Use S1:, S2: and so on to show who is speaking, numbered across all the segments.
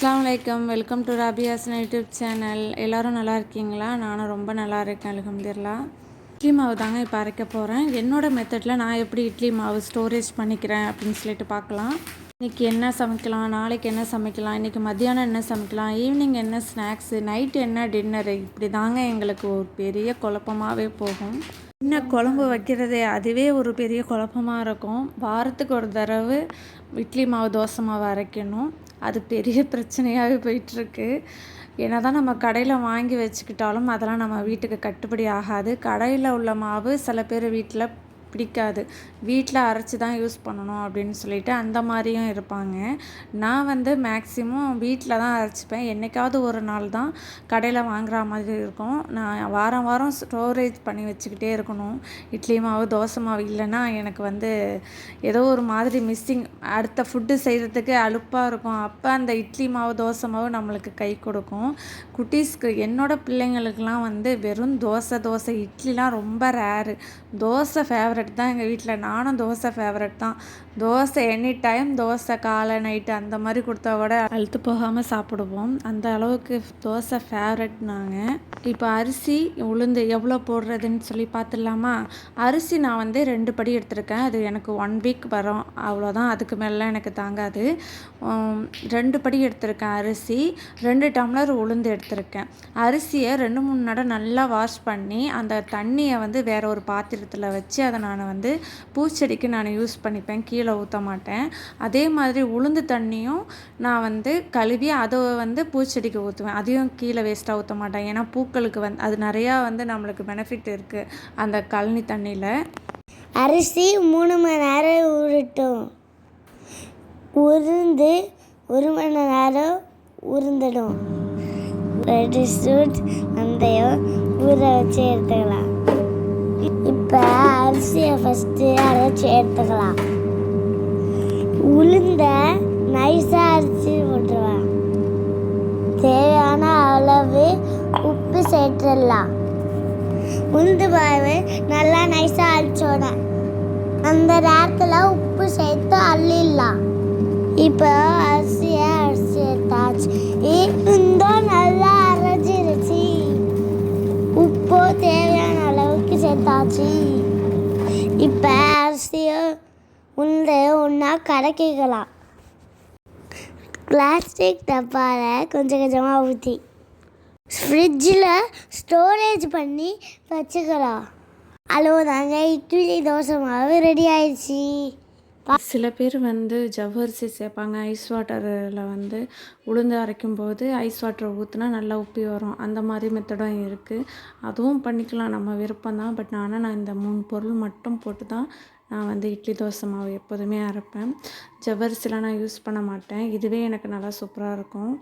S1: அஸ்லாம் வலைக்கம் welcome to ராபியாஸ்னா யூடியூப் சேனல் எல்லோரும் நல்லா இருக்கீங்களா? நானும் ரொம்ப நல்லா இருக்கேன் அலகம்திர்லா இட்லி மாவு தாங்க இப்போ அரைக்க போகிறேன் என்னோடய மெத்தடில் நான் எப்படி இட்லி மாவு ஸ்டோரேஜ் பண்ணிக்கிறேன் அப்படின்னு சொல்லிட்டு பார்க்கலாம். இன்றைக்கி என்ன சமைக்கலாம்? நாளைக்கு என்ன சமைக்கலாம்? இன்றைக்கி மத்தியானம் என்ன சமைக்கலாம்? ஈவினிங் என்ன ஸ்நாக்ஸு நைட்டு என்ன டின்னரு இப்படி தாங்க எங்களுக்கு ஒரு பெரிய குழப்பமாகவே போகும். என்ன குழம்பு வைக்கிறதே அதுவே ஒரு பெரிய குழப்பமாக இருக்கும். வாரத்துக்கு ஒரு தடவை இட்லி மாவு தோசை மாவு அரைக்கணும். அது பெரிய பிரச்சனையாகவே போயிட்டுருக்கு. என்ன தான் நம்ம கடையில் வாங்கி வச்சுக்கிட்டாலும் அதெல்லாம் நம்ம வீட்டுக்கு கட்டுப்படி ஆகாது. கடையில் உள்ள மாவு சில பேர் வீட்டில் பிடிக்காது. வீட்டில் அரைச்சி தான் யூஸ் பண்ணணும் அப்படின்னு சொல்லிட்டு அந்த மாதிரியும் இருப்பாங்க. நான் வந்து மேக்ஸிமம் வீட்டில் தான் அரைச்சிப்பேன். என்றைக்காவது ஒரு நாள் தான் கடையில் வாங்குகிற மாதிரி இருக்கும். நான் வாரம் வாரம் ஸ்டோரேஜ் பண்ணி வச்சுக்கிட்டே இருக்கணும். இட்லி மாவு தோசை மாவு இல்லைன்னா எனக்கு வந்து ஏதோ ஒரு மாதிரி மிஸ்ஸிங் அடுத்த ஃபுட்டு செய்கிறதுக்கு அலுப்பாக இருக்கும். அப்போ அந்த இட்லி மாவு தோசை மாவு நம்மளுக்கு கை கொடுக்கும். குட்டீஸ்க்கு என்னோடய பிள்ளைங்களுக்கெலாம் வந்து வெறும் தோசை தோசை இட்லிலாம் ரொம்ப ரேரு தோசை ஃபேவரட் தான் எங்கள் வீட்டில் நானும் தோசை ஃபேவரட் தான். தோசை எனி டைம் தோசை காலை நைட்டு அந்த மாதிரி கொடுத்தா கூட அழுத்து போகாமல் சாப்பிடுவோம். அந்த அளவுக்கு தோசை ஃபேவரட் நாங்கள் இப்போ அரிசி உளுந்து எவ்வளோ போடுறதுன்னு சொல்லி பார்த்துடலாமா? அரிசி நான் வந்து ரெண்டு படி எடுத்திருக்கேன். அது எனக்கு ஒன் வீக் வரும். அவ்வளோதான். அதுக்கு மேலாம் எனக்கு தாங்காது. ரெண்டு படி எடுத்திருக்கேன் அரிசி. ரெண்டு டம்ளர் உளுந்து எடுத்திருக்கேன். அரிசியை ரெண்டு மூணு நடம் நல்லா வாஷ் பண்ணி அந்த தண்ணியை வந்து வேற ஒரு பாத்திரத்தில் வச்சு அதை நான் வந்து பூச்செடிக்கு நான் யூஸ் பண்ணிப்பேன். கீழே ஊற்ற மாட்டேன். அதே மாதிரி உளுந்து தண்ணியும் நான் வந்து கழுவி அதை வந்து பூச்செடிக்கு ஊற்றுவேன் அதையும் கீழே வேஸ்ட்டாக ஊற்ற மாட்டேன். ஏன்னா பூக்களுக்கு வந்து அது நிறையா வந்து நம்மளுக்கு பெனிஃபிட் இருக்குது அந்த கழனி தண்ணியில்.
S2: அரிசி மூணு மணி நேரம் உருட்டும். உருந்து ஒரு மணி நேரம் உருந்துடும் ரெடி சூட் வெந்தயம் ஊற வச்சு எடுத்துக்கலாம். இப்போ அரிசியை ஃபஸ்ட்டு அரைச்சி எடுத்துக்கலாம் உளுந்த நைஸாக அரிசி போட்டுருவேன். தேவையான அளவு உப்பு சேர்த்துடலாம். உளுந்து மாவு நல்லா நைஸாக அரைச்சோட அந்த நேரத்தில் உப்பு சேர்த்து அள்ளிடலாம். இப்போ அரிசியை அரிசி எடுத்தாச்சு. கொஞ்சமாக கலக்கிக்கலாம். பிளாஸ்டிக் டப்பாவில் கொஞ்சம் கொஞ்சமாக ஊற்றி ஃப்ரிட்ஜில் ஸ்டோரேஜ் பண்ணி வச்சுக்கலாம். அவ்வளோதாங்க இட்லி தோசை மாவு ரெடி ஆயிடுச்சு.
S1: சில பேர் வந்து ஜவ்வரிசி சேர்ப்பாங்க. ஐஸ் வாட்டரில் வந்து உளுந்து அரைக்கும் போது ஐஸ் வாட்டரை ஊற்றினா நல்லா உப்பி வரும். அந்த மாதிரி மெத்தடும் இருக்குது அதுவும் பண்ணிக்கலாம். நம்ம விருப்பம் தான் பட் ஆனால் நான் இந்த மூணு பொருள் மட்டும் போட்டு தான் நான் வந்து இட்லி தோசை மாவு எப்போதுமே அரைப்பேன். ஜவ்வரிசிலாம் நான் யூஸ் பண்ண மாட்டேன். இதுவே எனக்கு நல்லா சூப்பராக இருக்கும்.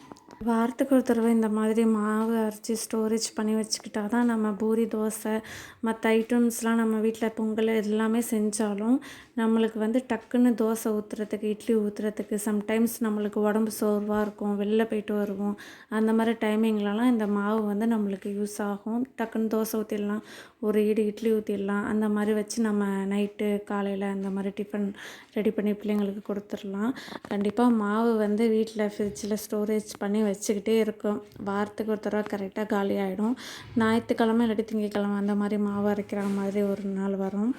S1: வாரத்துக்கு ஒரு தடவை இந்த மாதிரி மாவு அரைச்சி ஸ்டோரேஜ் பண்ணி வச்சுக்கிட்டா தான் நம்ம பூரி தோசை மற்ற ஐட்டம்ஸ்லாம் நம்ம வீட்டில் பொங்கல் எல்லாமே செஞ்சாலும் நம்மளுக்கு வந்து டக்குன்னு தோசை ஊற்றுறதுக்கு இட்லி ஊற்றுறதுக்கு சம்டைம்ஸ் நம்மளுக்கு உடம்பு சோர்வாக இருக்கும். வெளில போயிட்டு வருவோம். அந்த மாதிரி டைமிங்லலாம் இந்த மாவு வந்து நம்மளுக்கு யூஸ் ஆகும். டக்குன்னு தோசை ஊற்றிடலாம் ஒரு ஈடு இட்லி ஊற்றிடலாம் அந்த மாதிரி வச்சு நம்ம நைட்டு காலையில் அந்த மாதிரி டிஃபன் ரெடி பண்ணி பிள்ளைங்களுக்கு கொடுத்துடலாம். கண்டிப்பாக மாவு வந்து வீட்டில் ஃப்ரிட்ஜில் ஸ்டோரேஜ் பண்ணி வச்சுக்கிட்டே இருக்கும். வாரத்துக்கு ஒரு தடவை கரெக்டாக காலி ஆகிடும் ஞாயிற்றுக்கிழமை இல்லாட்டி திங்கக்கிழமை அந்த மாதிரி மாவு அரைக்கிற மாதிரி ஒரு நாள் வரும்.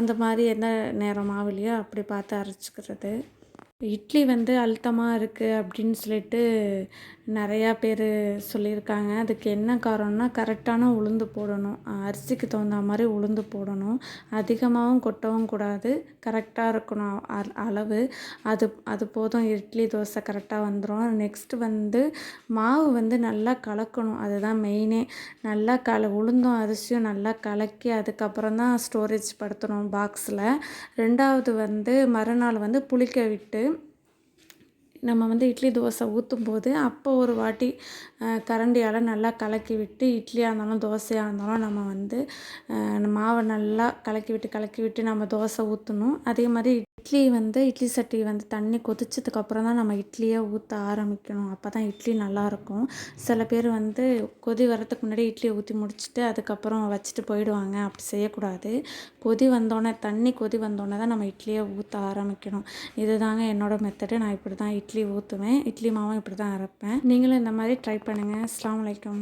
S1: அந்த மாதிரி எந்த நேரம் மாவுலையோ அப்படி பார்த்து அரைச்சிக்கிறது. இட்லி வந்து அழுத்தமாக இருக்குது அப்படின்னு சொல்லிட்டு நிறையா பேர் சொல்லியிருக்காங்க. அதுக்கு என்ன காரணம்னா கரெக்டான உளுந்து போடணும். அரிசிக்கு தகுந்த மாதிரி உளுந்து போடணும். அதிகமாகவும் கொட்டவும் கூடாது. கரெக்டாக இருக்கணும் அளவு. அது அது போதும். இட்லி தோசை கரெக்டாக வந்துடும் நெக்ஸ்ட்டு வந்து மாவு வந்து நல்லா கலக்கணும். அதுதான் மெயினே. நல்லா கல உளுந்தும் அரிசியும் நல்லா கலக்கி அதுக்கப்புறம் தான் ஸ்டோரேஜ் படுத்தணும் பாக்ஸில் ரெண்டாவது வந்து மறுநாள் வந்து புளிக்க விட்டு நம்ம வந்து இட்லி தோசை ஊற்றும் போது அப்போ ஒரு வாட்டி கரண்டியால் நல்லா கலக்கி விட்டு இட்லியாக இருந்தாலும் தோசையாக இருந்தாலும் நம்ம வந்து மாவை நல்லா கலக்கி விட்டு கலக்கி விட்டு நம்ம தோசை ஊற்றணும் அதே மாதிரி இட்லி வந்து இட்லி சட்டி வந்து தண்ணி கொதிச்சதுக்கப்புறம் தான் நம்ம இட்லியை ஊற்ற ஆரம்பிக்கணும். அப்போ தான் இட்லி நல்லாயிருக்கும் சில பேர் வந்து கொதி வரத்துக்கு முன்னாடி இட்லியை ஊற்றி முடிச்சுட்டு அதுக்கப்புறம் வச்சுட்டு போயிடுவாங்க. அப்படி செய்யக்கூடாது. கொதி வந்தோடனே தண்ணி கொதி வந்தோடனே தான் நம்ம இட்லியை ஊற்ற ஆரம்பிக்கணும். இதுதாங்க என்னோடய மெத்தடு நான் இப்படி தான் இட்லி ஊற்றுவேன். இட்லி மாவும் இப்படி தான் அரைப்பேன். நீங்களும் இந்த மாதிரி ட்ரை பண்ணுங்கள் அஸ்லாம் வலைக்கம்